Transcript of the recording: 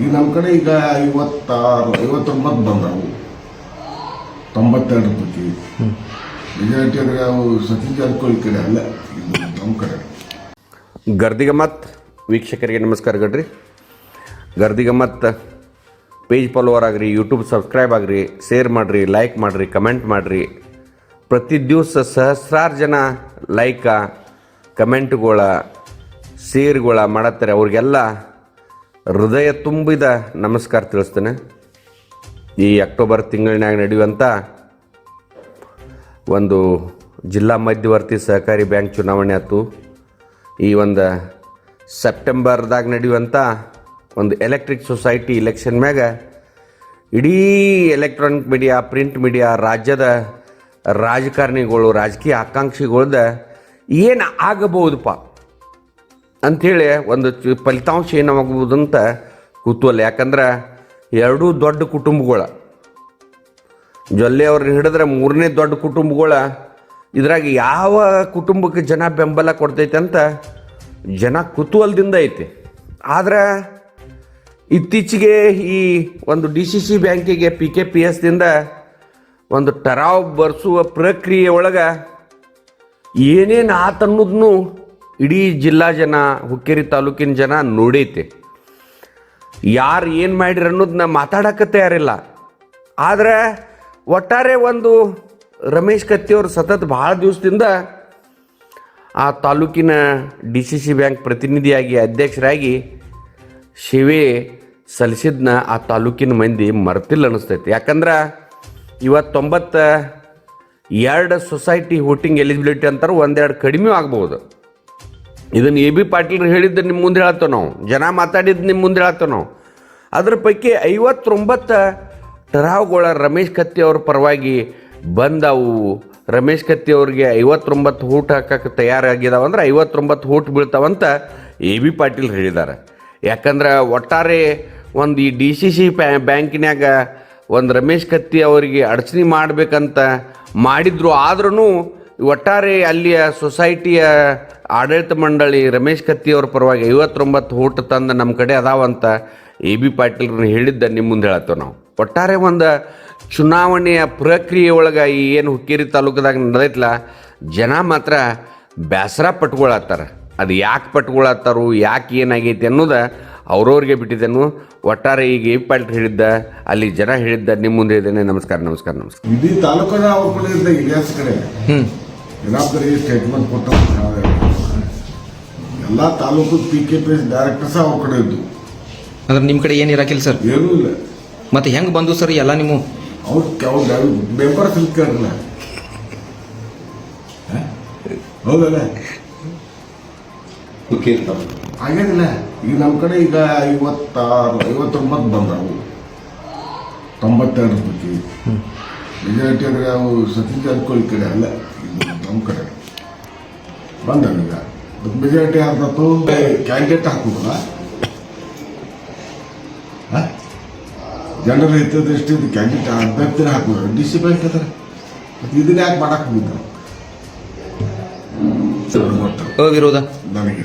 ಈಗ ನಮ್ಮ ಕಡೆ ಈಗ ಐವತ್ತಾರು ಐವತ್ತೊಂಬತ್ತು ಬಂದವು. ತೊಂಬತ್ತೆರಡು ಪಟ್ಟಿ. ಮೆಜಾರಿಟಿ ಅಂದರೆ ಅವು ಸತೀಶ್ ಜಾರಕಿಹೊಳಿ ಕಡೆ ಅಲ್ಲ ಇದು ನಮ್ಮ ಕಡೆ. ಗರ್ದಿಗಮ್ಮತ್ ವೀಕ್ಷಕರಿಗೆ ನಮಸ್ಕಾರ ಗಡ್ರಿ. ಗರ್ದಿಗಮ್ಮತ್ ಪೇಜ್ ಫಾಲೋವರ್ ಆಗಿರಿ ಯೂಟ್ಯೂಬ್ ಸಬ್ಸ್ಕ್ರೈಬ್ ಆಗಿರಿ ಶೇರ್ ಮಾಡಿರಿ ಲೈಕ್ ಮಾಡಿರಿ ಕಮೆಂಟ್ ಮಾಡಿರಿ. ಪ್ರತಿ ದಿವಸ ಸಹಸ್ರಾರು ಜನ ಲೈಕ ಕಮೆಂಟ್ಗಳ ಶೇರ್ಗಳ ಮಾಡತ್ತಾರೆ. ಅವ್ರಿಗೆಲ್ಲ ಹೃದಯ ತುಂಬಿದ ನಮಸ್ಕಾರ ತಿಳಿಸ್ತೇನೆ. ಈ ಅಕ್ಟೋಬರ್ ತಿಂಗಳಿನಾಗ ನಡೆಯುವಂಥ ಒಂದು ಜಿಲ್ಲಾ ಮಧ್ಯವರ್ತಿ ಸಹಕಾರಿ ಬ್ಯಾಂಕ್ ಚುನಾವಣೆ ಆಯ್ತು. ಈ ಒಂದು ಸೆಪ್ಟೆಂಬರ್ದಾಗ ನಡೆಯುವಂಥ ಒಂದು ಎಲೆಕ್ಟ್ರಿಕ್ ಸೊಸೈಟಿ ಇಲೆಕ್ಷನ್ ಮ್ಯಾಗ ಇಡೀ ಎಲೆಕ್ಟ್ರಾನಿಕ್ ಮೀಡಿಯಾ, ಪ್ರಿಂಟ್ ಮೀಡಿಯಾ, ರಾಜ್ಯದ ರಾಜಕಾರಣಿಗಳು, ರಾಜಕೀಯ ಆಕಾಂಕ್ಷಿಗಳ್ದ ಏನು ಆಗಬಹುದಪ್ಪ ಅಂಥೇಳಿ ಒಂದು ಚು- ಫಲಿತಾಂಶ ಏನಾಗಬಹುದು ಅಂತ ಕುತೂಹಲ ಯಾಕಂದ್ರೆ ಎರಡೂ ದೊಡ್ಡ ಕುಟುಂಬಗಳ. ಜೊಲ್ಲೆ ಅವ್ರನ್ನ ಹಿಡಿದ್ರೆ ಮೂರನೇ ದೊಡ್ಡ ಕುಟುಂಬಗಳ. ಇದ್ರಾಗ ಯಾವ ಕುಟುಂಬಕ್ಕೆ ಜನ ಬೆಂಬಲ ಕೊಡ್ತೈತೆ ಅಂತ ಜನ ಕುತೂಹಲದಿಂದ ಐತಿ. ಆದ್ರೆ ಇತ್ತೀಚೆಗೆ ಈ ಒಂದು ಡಿ ಸಿ ಸಿ ಬ್ಯಾಂಕಿಗೆ ಪಿ ಕೆ ಪಿ ಎಸ್ದಿಂದ ಒಂದು ಟರಾವ್ ಬರ್ಸುವ ಪ್ರಕ್ರಿಯೆ ಒಳಗೆ ಏನೇನು ಆತನ್ನೋದನ್ನು ಇಡೀ ಜಿಲ್ಲಾ ಜನ, ಹುಕ್ಕೇರಿ ತಾಲೂಕಿನ ಜನ ನೋಡೈತೆ. ಯಾರು ಏನು ಮಾಡಿರ ಅನ್ನೋದನ್ನ ಮಾತಾಡಕ್ಕೆ ತಯಾರಿಲ್ಲ. ಆದರೆ ಒಟ್ಟಾರೆ ಒಂದು ರಮೇಶ್ ಕತ್ತಿಯವರು ಸತತ ಭಾಳ ದಿವಸದಿಂದ ಆ ತಾಲೂಕಿನ ಡಿ ಸಿ ಸಿ ಬ್ಯಾಂಕ್ ಪ್ರತಿನಿಧಿಯಾಗಿ, ಅಧ್ಯಕ್ಷರಾಗಿ ಸೇವೆ ಸಲ್ಲಿಸಿದ್ನ ಆ ತಾಲೂಕಿನ ಮಂದಿ ಮರ್ತಿಲ್ಲ ಅನ್ನಿಸ್ತೈತಿ. ಯಾಕಂದ್ರೆ ಇವತ್ತು ತೊಂಬತ್ತ ಎರಡು ಸೊಸೈಟಿ ವೋಟಿಂಗ್ ಎಲಿಜಿಬಿಲಿಟಿ ಅಂತಾರೆ ಒಂದೆರಡು ಕಡಿಮೆ ಆಗ್ಬೋದು. ಇದನ್ನು ಎ ಬಿ ಪಾಟೀಲ್ ಹೇಳಿದ್ದು ನಿಮ್ಮ ಮುಂದೆ ಹೇಳ್ತೇವೆ ನಾವು? ಜನ ಮಾತಾಡಿದ್ದು ನಿಮ್ಮ ಮುಂದೆ ಹೇಳ್ತೇವೆ ನಾವು? ಅದ್ರ ಪೈಕಿ ಐವತ್ತೊಂಬತ್ತು ಟರಾವ್ಗಳ ರಮೇಶ್ ಕತ್ತಿ ಅವ್ರ ಪರವಾಗಿ ಬಂದವು. ರಮೇಶ್ ಕತ್ತಿ ಅವ್ರಿಗೆ ಐವತ್ತೊಂಬತ್ತು ಹೂಟ್ ಹಾಕಕ್ಕೆ ತಯಾರಾಗಿದಾವಂದ್ರೆ ಐವತ್ತೊಂಬತ್ತು ಹೂಟ್ ಬೀಳ್ತಾವಂತ ಎ ಬಿ ಪಾಟೀಲ್ ಹೇಳಿದ್ದಾರೆ ಯಾಕಂದ್ರೆ ಒಟ್ಟಾರೆ ಒಂದು ಈ ಡಿ ಸಿ ಸಿ ಬ್ಯಾಂಕಿನ್ಯಾಗ ಒಂದು ರಮೇಶ್ ಕತ್ತಿ ಅವರಿಗೆ ಅಡಚಣೆ ಮಾಡಬೇಕಂತ ಮಾಡಿದ್ರು ಆದ್ರೂ ಒಟ್ಟಾರೆ ಅಲ್ಲಿಯ ಸೊಸೈಟಿಯ ಆಡಳಿತ ಮಂಡಳಿ ರಮೇಶ್ ಕತ್ತಿಯವ್ರ ಪರವಾಗಿ ಐವತ್ತೊಂಬತ್ತು ಓಟ್ ತಂದು ನಮ್ಮ ಕಡೆ ಅದಾವಂತ ಎ ಬಿ ಪಾಟೀಲ್ರನ್ನ ಹೇಳಿದ್ದ ನಿಮ್ಮ ಮುಂದೆ ಹೇಳತ್ತೇವೆ ನಾವು. ಒಟ್ಟಾರೆ ಒಂದು ಚುನಾವಣೆಯ ಪ್ರಕ್ರಿಯೆ ಒಳಗೆ ಈ ಏನು ಹುಕ್ಕೇರಿ ತಾಲೂಕದಾಗ ನಡೆದೈತಲ್ಲ ಜನ ಮಾತ್ರ ಬೇಸರ ಪಟ್ಕೊಳತ್ತಾರ. ಅದು ಯಾಕೆ ಪಟ್ಕೊಳತ್ತಾರು ಯಾಕೆ ಏನಾಗೈತಿ ಅನ್ನೋದು ಅವ್ರವ್ರಿಗೆ ಬಿಟ್ಟಿದ್ದೇನು. ಒಟ್ಟಾರೆ ಈಗ ಎ ಬಿ ಪಾಟೀಲ್ ಹೇಳಿದ್ದ ಅಲ್ಲಿ ಜನ ಹೇಳಿದ್ದ ನಿಮ್ಮ ಮುಂದೆ ಇದ್ದೇನೆ. ನಮಸ್ಕಾರ ನಮಸ್ಕಾರ ನಮಸ್ಕಾರ. ಇಡೀ ತಾಲೂಕನ್ನ ಅವ್ರ ಕಡೆ. ಜವಾಬ್ದಾರಿ ಸ್ಟೇಟ್ಮೆಂಟ್ ಕೊಟ್ಟಂತ ಎಲ್ಲ taluk P K P S directors ಅವ್ರ ಕಡೆ ಇದ್ದು. ಅಂದ್ರೆ ನಿಮ್ಮ ಕಡೆ ಏನು ಇರಾಕಿಲ್ಲ ಸರ್? ಏನೂ ಇಲ್ಲ. ಮತ್ತೆ ಹೆಂಗೆ ಬಂದು ಸರ್ ಎಲ್ಲ ನಿಮ್ಮ? ಅವ್ರು ಅವ್ರ ಮೆಂಬರ್ ಸಿಲ್ಕರ್ನ ಹೌದಲ್ಲ? ಹಾಗೇನಿಲ್ಲ. ಈಗ ನಮ್ಮ ಕಡೆ ಈಗ ಐವತ್ತಾರು ಐವತ್ತೊಂಬತ್ತು ಬಂದವು. ತೊಂಬತ್ತೆರಡು ಬಗ್ಗೆ ಮೆಜಾರಿಟಿ ಅಂದ್ರೆ ಅವು ಸತೀಶ್ ಜಾರಕಿಹೊಳಿ ಕಡೆ ಅಲ್ಲ. ನಮ್ಮ ಕಡೆ. ಬಂದವೀಗ ಮೆಜಾರಿಟಿ ಆದತ್ತು ಕ್ಯಾಂಡಿಡೇಟ್ ಹಾಕುದಲ್ಲ ಜನರ ಹಿತದೃಷ್ಟಿಯಿಂದ ಕ್ಯಾಂಡಿಡೇಟ್ ಅಭ್ಯರ್ಥಿನ ಹಾಕುದು ಡಿ ಸಿ ಬ್ಯಾಂಕ್ ಅದರ ಮತ್ತೆ ಇದನ್ನ ಯಾಕೆ ಮಾಡಕ್ ಹೋಗಿದ್ದರು ನನಗೆ